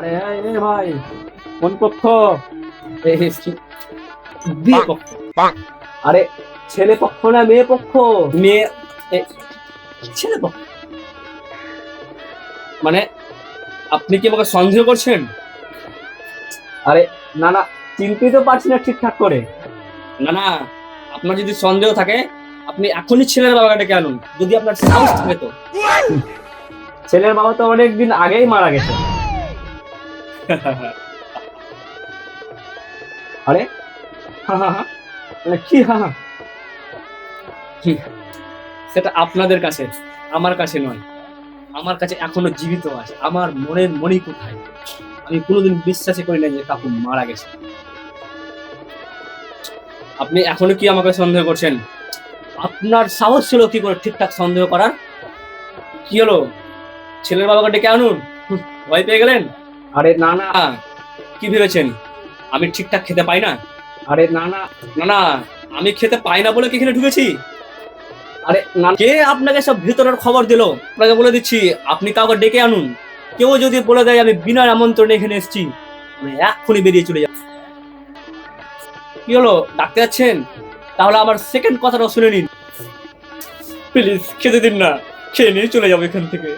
আরে এই, ভাই কোন পক্ষ বিয়ে পক্ষ। আরে ছেলে পক্ষ না মেয়ে পক্ষ? মেয়ে ছেলে পক্ষ। মানে আপনি কি আমাকে সন্দেহ করছেন? আরে না না চিনতেই তো পারছি না ঠিকঠাক করে। না না আপনার যদি সন্দেহ থাকে আপনি এখনই ছেলের বাবাকে ডেকে আনুন যদি আপনার সাহস থাকে তো। ছেলের বাবা তো অনেক দিন আগেই মারা গেছে। আরে? হা হা হা। মানে কি, হা হা? সেটা আপনাদের কাছে, আমার কাছে নয়। আমার কাছে এখনও জীবিত আছে। আমার মনের মনি কোথায়? আমি কোনোদিন বিশ্বাসই করি না যে কাকু মারা গেছে। আপনি এখনও কি আমাকে সন্দেহ করছেন? আপনার সাহস ছিল কি করে ঠিকঠাক সন্দেহ করার? কি হলো? ছেলের বাবাকে ডেকে আনুন। ভয় পেয়ে গেলেন? আরে না না। কি ভেবেছেন? আমি ঠিকঠাক খেতে পাই না? আরে না না। না না আমি খেতে পাই না বলে কি এখানে ঢুকেছি? আরে না কে আপনাকে সব ভিতরের খবর দিল? আপনাকে বলে দিচ্ছি আপনি কাউকে ডেকে আনুন। কেউ যদি বলে দেয় আমি বিনা আমন্ত্রণে এখানে এসেছি আমি এক্ষুনি বেরিয়ে চলে যাব। কি হলো ডাকতে যাচ্ছেন? তাহলে আমার সেকেন্ড কথাটা শুনে নিন। প্লিজ খেতে দিন না। খেয়ে নিয়ে চলে যাব এখান থেকে।